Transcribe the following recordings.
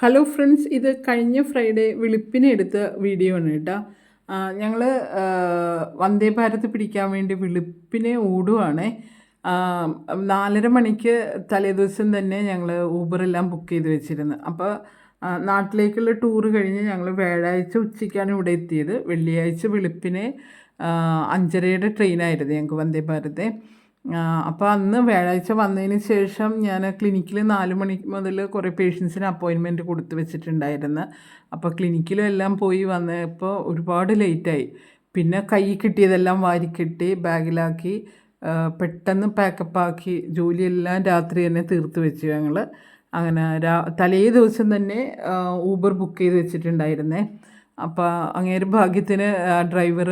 Hello friends ഇത് കഴിഞ്ഞ Friday വെളുപ്പിനെ എടുത്ത വീഡിയോ ആണ് കേട്ടോ. ഞങ്ങൾ വന്ദേ ഭാരത് പിടിക്കാൻ വേണ്ടി വിളിപ്പിനെ ഓടുവാണേ. നാലര മണിക്ക് തലേദിവസം തന്നെ ഞങ്ങൾ ഊബറെല്ലാം ബുക്ക് ചെയ്ത് വെച്ചിരുന്നു. അപ്പോൾ നാട്ടിലേക്കുള്ള ടൂറ് കഴിഞ്ഞ് ഞങ്ങൾ വ്യാഴാഴ്ച ഉച്ചയ്ക്കാണ് ഇവിടെ എത്തിയത്. വെള്ളിയാഴ്ച വിളിപ്പിനെ അഞ്ചരയുടെ ട്രെയിനായിരുന്നു ഞങ്ങൾക്ക് വന്ദേ ഭാരത് അപ്പോൾ അന്ന് വ്യാഴാഴ്ച വന്നതിന് ശേഷം ഞാൻ ക്ലിനിക്കിൽ നാല് മണി മുതൽ കുറേ പേഷ്യൻസിന് അപ്പോയിൻമെന്റ് കൊടുത്ത് വെച്ചിട്ടുണ്ടായിരുന്നു. അപ്പോൾ ക്ലിനിക്കിലും എല്ലാം പോയി വന്നപ്പോൾ ഒരുപാട് ലേറ്റായി. പിന്നെ കൈ കിട്ടിയതെല്ലാം വാരിക്കെട്ടി ബാഗിലാക്കി പെട്ടെന്ന് പാക്കപ്പാക്കി ജോലിയെല്ലാം രാത്രി തന്നെ തീർത്ത് വെച്ചു ഞങ്ങൾ അങ്ങനെ രാ തലേ ദിവസം തന്നെ ഊബർ ബുക്ക് ചെയ്ത് വെച്ചിട്ടുണ്ടായിരുന്നേ. അപ്പോൾ അങ്ങേര് ഭാഗ്യത്തിന് ഡ്രൈവർ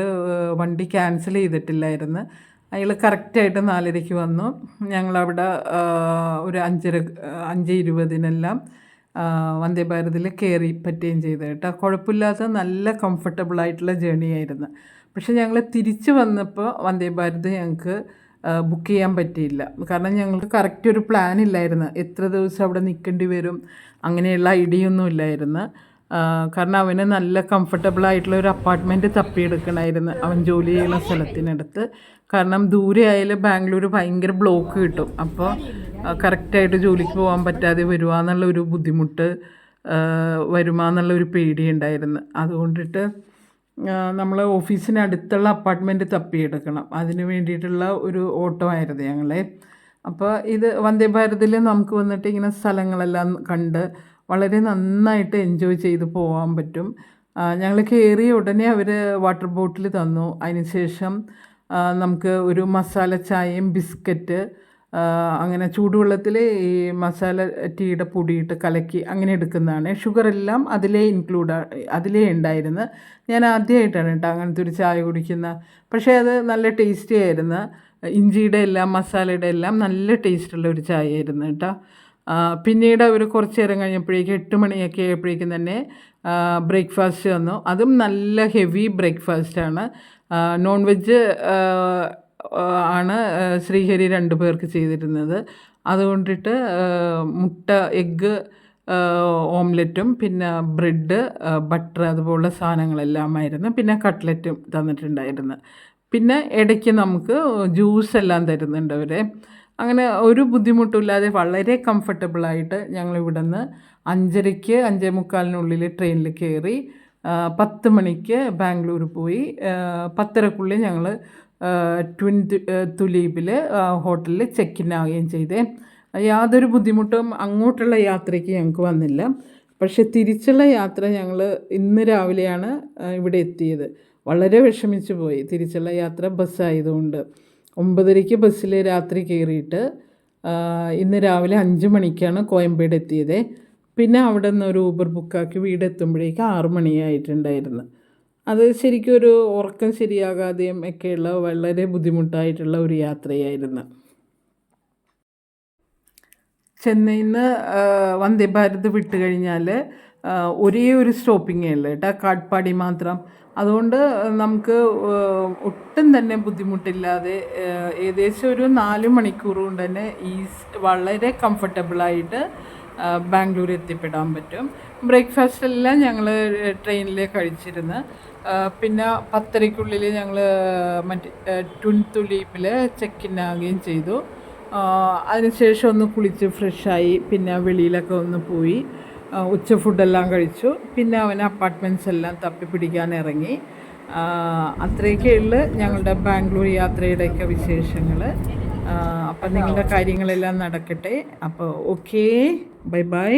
വണ്ടി ക്യാൻസൽ ചെയ്തിട്ടില്ലായിരുന്നു. അയാൾ കറക്റ്റായിട്ട് നാലരയ്ക്ക് വന്നു. ഞങ്ങളവിടെ ഒരു അഞ്ചര അഞ്ച് ഇരുപതിനെല്ലാം വന്ദേ ഭാരതിൽ കയറി പറ്റുകയും ചെയ്തു കേട്ടോ. കുഴപ്പമില്ലാത്ത നല്ല കംഫർട്ടബിൾ ആയിട്ടുള്ള ജേണി ആയിരുന്നു. പക്ഷെ ഞങ്ങൾ തിരിച്ചു വന്നപ്പോൾ വന്ദേ ഭാരത് ഞങ്ങൾക്ക് ബുക്ക് ചെയ്യാൻ പറ്റിയില്ല. കാരണം ഞങ്ങൾക്ക് കറക്റ്റ് ഒരു പ്ലാൻ ഇല്ലായിരുന്നു. എത്ര ദിവസം അവിടെ നിൽക്കേണ്ടി വരും അങ്ങനെയുള്ള ഐഡിയ ഒന്നും ഇല്ലായിരുന്നു. കാരണം അവന് നല്ല കംഫർട്ടബിൾ ആയിട്ടുള്ള ഒരു അപ്പാർട്ട്മെന്റ് തപ്പിയെടുക്കണമായിരുന്നു അവൻ ജോലി ചെയ്യുന്ന സ്ഥലത്തിനടുത്ത്. കാരണം ദൂരെ ആയാലും ബാംഗ്ലൂർ ഭയങ്കര ബ്ലോക്ക് കിട്ടും. അപ്പോൾ കറക്റ്റായിട്ട് ജോലിക്ക് പോകാൻ പറ്റാതെ വരുവാന്നുള്ള ഒരു ബുദ്ധിമുട്ട് വരുമാന്നുള്ള ഒരു പേടി ഉണ്ടായിരുന്നു. അതുകൊണ്ടിട്ട് നമ്മൾ ഓഫീസിന് അടുത്തുള്ള അപ്പാർട്ട്മെന്റ് തപ്പിയെടുക്കണം. അതിന് വേണ്ടിയിട്ടുള്ള ഒരു ഓട്ടോ ആയിരുന്നു ഞങ്ങളെ. അപ്പോൾ ഇത് വന്ദേ ഭാരതിൽ നമുക്ക് വന്നിട്ട് ഇങ്ങനെ സ്ഥലങ്ങളെല്ലാം കണ്ട് വളരെ നന്നായിട്ട് എൻജോയ് ചെയ്ത് പോകാൻ പറ്റും. ഞങ്ങൾ കയറിയ ഉടനെ അവർ വാട്ടർ ബോട്ടിൽ തന്നു. അതിനുശേഷം ശേഷം നമുക്ക് ഒരു മസാല ചായയും ബിസ്ക്കറ്റ് അങ്ങനെ ചൂടുവെള്ളത്തിൽ ഈ മസാല ടീയുടെ പൊടിയിട്ട് കലക്കി അങ്ങനെ എടുക്കുന്നതാണ്. ഷുഗർ എല്ലാം അതിലേ ഇൻക്ലൂഡ് അതിലേ ഉണ്ടായിരുന്നു. ഞാൻ ആദ്യമായിട്ടാണ് കേട്ടോ അങ്ങനത്തെ ഒരു ചായ കുടിക്കുന്ന. പക്ഷേ അത് നല്ല ടേസ്റ്റി ആയിരുന്നു. ഇഞ്ചിയുടെ എല്ലാം മസാലയുടെ എല്ലാം നല്ല ടേസ്റ്റുള്ള ഒരു ചായ ആയിരുന്നു കേട്ടോ. പിന്നീട് അവർ കുറച്ച് നേരം കഴിഞ്ഞപ്പോഴേക്കും എട്ട് മണിയൊക്കെ ആയപ്പോഴേക്കും തന്നെ ബ്രേക്ക്ഫാസ്റ്റ് വന്നു. അതും നല്ല ഹെവി ബ്രേക്ക്ഫാസ്റ്റാണ് നോൺ വെജ് ആണ് ശ്രീഹരി രണ്ടു പേർക്ക് ചെയ്തിരുന്നത്. അതുകൊണ്ടിട്ട് മുട്ട എഗ്ഗ് ഓംലെറ്റും പിന്നെ ബ്രെഡ് ബട്ടർ അതുപോലുള്ള സാധനങ്ങളെല്ലാമായിരുന്നു. പിന്നെ കട്ട്ലറ്റും തന്നിട്ടുണ്ടായിരുന്നു. പിന്നെ ഇടയ്ക്ക് നമുക്ക് ജ്യൂസ് എല്ലാം തരുന്നുണ്ട് അവർ അങ്ങനെ ഒരു ബുദ്ധിമുട്ടില്ലാതെ വളരെ കംഫർട്ടബിളായിട്ട് ഞങ്ങൾ ഇവിടെ നിന്ന് അഞ്ചരയ്ക്ക് അഞ്ചേ മുക്കാലിനുള്ളിൽ ട്രെയിനിൽ കയറി പത്ത് മണിക്ക് ബാംഗ്ലൂർ പോയി. പത്തരക്കുള്ളിൽ ഞങ്ങൾ ട്വിൻ തുലീപിൽ ഹോട്ടലിൽ ചെക്ക് ഇൻ ആവുകയും ചെയ്തേ. യാതൊരു ബുദ്ധിമുട്ടും അങ്ങോട്ടുള്ള യാത്രയ്ക്ക് ഞങ്ങൾക്ക് വന്നില്ല. പക്ഷെ തിരിച്ചുള്ള യാത്ര ഞങ്ങൾ ഇന്ന് രാവിലെയാണ് ഇവിടെ എത്തിയത്. വളരെ വിഷമിച്ചു പോയി. തിരിച്ചുള്ള യാത്ര ബസ്സായതുകൊണ്ട്. ഒമ്പതരയ്ക്ക് ബസ്സിൽ രാത്രി കയറിയിട്ട് ഇന്ന് രാവിലെ അഞ്ച് മണിക്കാണ് കോയമ്പേട് എത്തിയത്. പിന്നെ അവിടെ നിന്ന് ഒരു ഊബർ ബുക്കാക്കി വീടെത്തുമ്പോഴേക്ക് ആറ് മണിയായിട്ടുണ്ടായിരുന്നു. അത് ശരിക്കും ഒരു ഉറക്കം ശരിയാകാതെയും ഒക്കെയുള്ള വളരെ ബുദ്ധിമുട്ടായിട്ടുള്ള ഒരു യാത്രയായിരുന്നു. ചെന്നൈയിൽ നിന്ന് വന്ദേ ഭാരത് വിട്ട് കഴിഞ്ഞാൽ ഒരേ ഒരു സ്റ്റോപ്പിങ്ങേ ഉള്ളൂ കേട്ടോ. കാട്ട്പാടി മാത്രം. അതുകൊണ്ട് നമുക്ക് ഒട്ടും തന്നെ ബുദ്ധിമുട്ടില്ലാതെ ഏകദേശം ഒരു നാല് മണിക്കൂർ കൊണ്ട് തന്നെ ഈ വളരെ കംഫർട്ടബിളായിട്ട് ബാംഗ്ലൂർ എത്തിപ്പെടാൻ പറ്റും. ബ്രേക്ക്ഫാസ്റ്റ് എല്ലാം ഞങ്ങൾ ട്രെയിനിൽ കഴിച്ചിരുന്നു. പിന്നെ പത്തരയ്ക്കുള്ളിൽ ഞങ്ങൾ മറ്റേ ട്വിൻ തുലീപ്പിൽ ചെക്ക് ഇൻ ആകുകയും ചെയ്തു അതിനുശേഷം ഒന്ന് കുളിച്ച് ഫ്രഷായി പിന്നെ വെളിയിലൊക്കെ ഒന്ന് പോയി. ഉച്ച ഫുഡെല്ലാം കഴിച്ചു. പിന്നെ അവൻ അപ്പാർട്ട്മെന്റ്സ് എല്ലാം തപ്പി പിടിക്കാൻ ഇറങ്ങി അത്രയൊക്കെയുള്ള ഞങ്ങളുടെ ബാംഗ്ലൂർ യാത്രയുടെയൊക്കെ വിശേഷങ്ങൾ അപ്പം നിങ്ങളുടെ കാര്യങ്ങളെല്ലാം നടക്കട്ടെ. അപ്പോൾ ഓക്കേ ബൈ ബൈ